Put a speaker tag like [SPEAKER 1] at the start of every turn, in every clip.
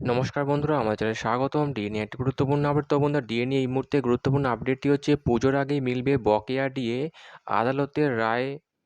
[SPEAKER 1] নমস্কার বন্ধুরা আমার চ্যানেলে স্বাগতম। ডিএনএ একটি গুরুত্বপূর্ণ আপডেট। তো বন্ধুরা ডিএনএ এই মুহূর্তে গুরুত্বপূর্ণ আপডেটটি হচ্ছে, পুজোর আগেই মিলবে বকেয়া ডিএ আদালতের রায়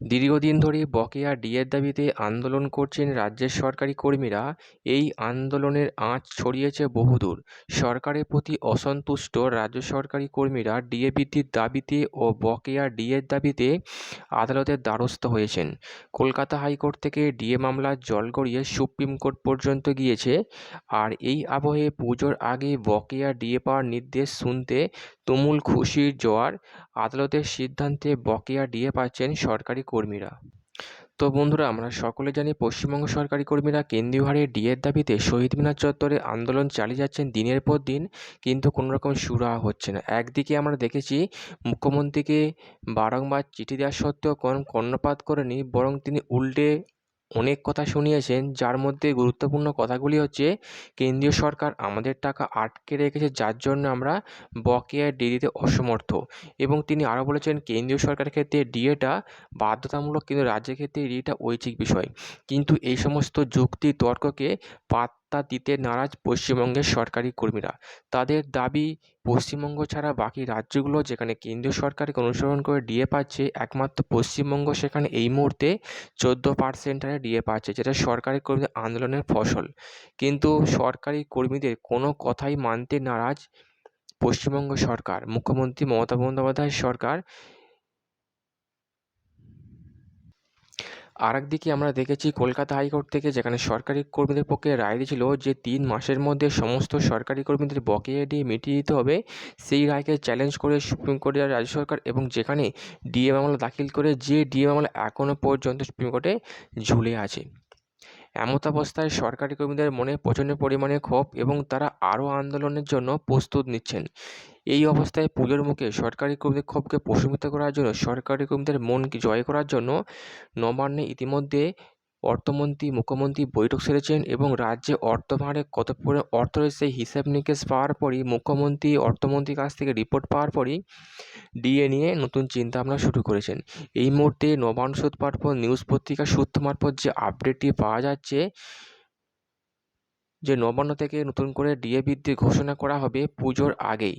[SPEAKER 1] দীর্ঘদিন ধরে বকেয়া ডিএর দাবিতে আন্দোলন করছেন রাজ্যের সরকারি কর্মীরা, এই আন্দোলনের আঁচ ছড়িয়েছে বহুদূর। সরকারের প্রতি অসন্তুষ্ট রাজ্য সরকারি কর্মীরা ডিএ বৃদ্ধির দাবিতে ও বকেয়া ডিএর দাবিতে আদালতের দ্বারস্থ হয়েছেন। কলকাতা হাইকোর্ট থেকে ডিএ মামলার জল গড়িয়ে সুপ্রিম কোর্ট পর্যন্ত গিয়েছে আর এই আবহে পুজোর আগে বকেয়া ডিএ পাওয়ার নির্দেশ শুনতে তুমুল খুশির জোয়ার। আদালতের সিদ্ধান্তে বকেয়া ডিএ পাচ্ছেন সরকারি কর্মীরা। তো বন্ধুরা, আমরা সকলে জানি পশ্চিমবঙ্গ সরকারি কর্মীরা কেন্দ্রীয় হারে ডিএর দাবিতে শহীদ মিনার চত্বরে আন্দোলন চালিয়ে যাচ্ছেন দিনের পর দিন, কিন্তু কোনো রকম সুরাহা হচ্ছে না। একদিকে আমরা দেখেছি মুখ্যমন্ত্রীকে বারংবার চিঠি দেওয়া সত্ত্বেও কোনো কর্ণপাত করেনি, বরং তিনি উল্টে অনেক কথা শুনিয়েছেন, যার মধ্যে গুরুত্বপূর্ণ কথাগুলি হচ্ছে, কেন্দ্রীয় সরকার আমাদের টাকা আটকে রেখেছে, যার জন্য আমরা বকেয়া ডি দিতে অসমর্থ। এবং তিনি আরও বলেছেন, কেন্দ্রীয় সরকারের ক্ষেত্রে ডিএটা বাধ্যতামূলক, কিন্তু রাজ্যের ক্ষেত্রে ডিএটা ঐচ্ছিক বিষয়। কিন্তু এই সমস্ত যুক্তি তর্ককে পাত্তা দিতে নারাজ পশ্চিমবঙ্গের সরকারি কর্মীরা। তাদের দাবি, পশ্চিমবঙ্গ ছাড়া বাকি রাজ্যগুলো যেখানে কেন্দ্রীয় সরকারকে অনুসরণ করে ডিএ পাচ্ছে, একমাত্র পশ্চিমবঙ্গ সেখানে এই মুহূর্তে চোদ্দ পার্সেন্ট হারে ডিএ পাচ্ছে, যেটা সরকারি কর্মীদের আন্দোলনের ফসল। কিন্তু সরকারি কর্মীদের কোনো কথাই মানতে নারাজ পশ্চিমবঙ্গ সরকার। মুখ্যমন্ত্রী মমতা বন্দ্যোপাধ্যায়ের সরকার আর একদিকে আমরা দেখেছি কলকাতা হাইকোর্ট থেকে যেখানে সরকারি কর্মীদের পক্ষে রায় দিয়েছিল যে তিন মাসের মধ্যে সমস্ত সরকারি কর্মীদের বকেয়া দিয়ে মিটিয়ে দিতে হবে। সেই রায়কে চ্যালেঞ্জ করে সুপ্রিম কোর্টের রাজ্য সরকার এবং যেখানে ডিএ মামলা দাখিল করে যে ডিএ মামলা এখনও পর্যন্ত সুপ্রিম কোর্টে ঝুলে আছে। এমত অবস্থায় সরকারি কর্মীদের মনে প্রচণ্ড পরিমাণে ক্ষোভ এবং তারা আরও আন্দোলনের জন্য প্রস্তুত নিচ্ছেন। এই অবস্থায় পুজোর মুখে সরকারি কর্মীদের ক্ষোভকে প্রশমিত করার জন্য সরকারি কর্মীদের মনকে জয় করার জন্য নবান্নে ইতিমধ্যে অর্থমন্ত্রী, মুখ্যমন্ত্রী বৈঠক সেরেছেন এবং রাজ্যে অর্থ ভাঁড়ে কত পরিমাণ অর্থ রয়েছে সেই হিসাব নিকেশ পাওয়ার পরই মুখ্যমন্ত্রী, অর্থমন্ত্রীর কাছ থেকে রিপোর্ট পাওয়ার পরই ডিএ নিয়ে নতুন চিন্তা চিন্তাভাবনা শুরু করেছেন। এই মুহূর্তে সূত্র মারফত নিউজ পত্রিকার সূত্র মারফত যে আপডেটটি পাওয়া যাচ্ছে, যে নবান্ন থেকে নতুন করে ডিএ বৃদ্ধির ঘোষণা করা হবে পুজোর আগেই।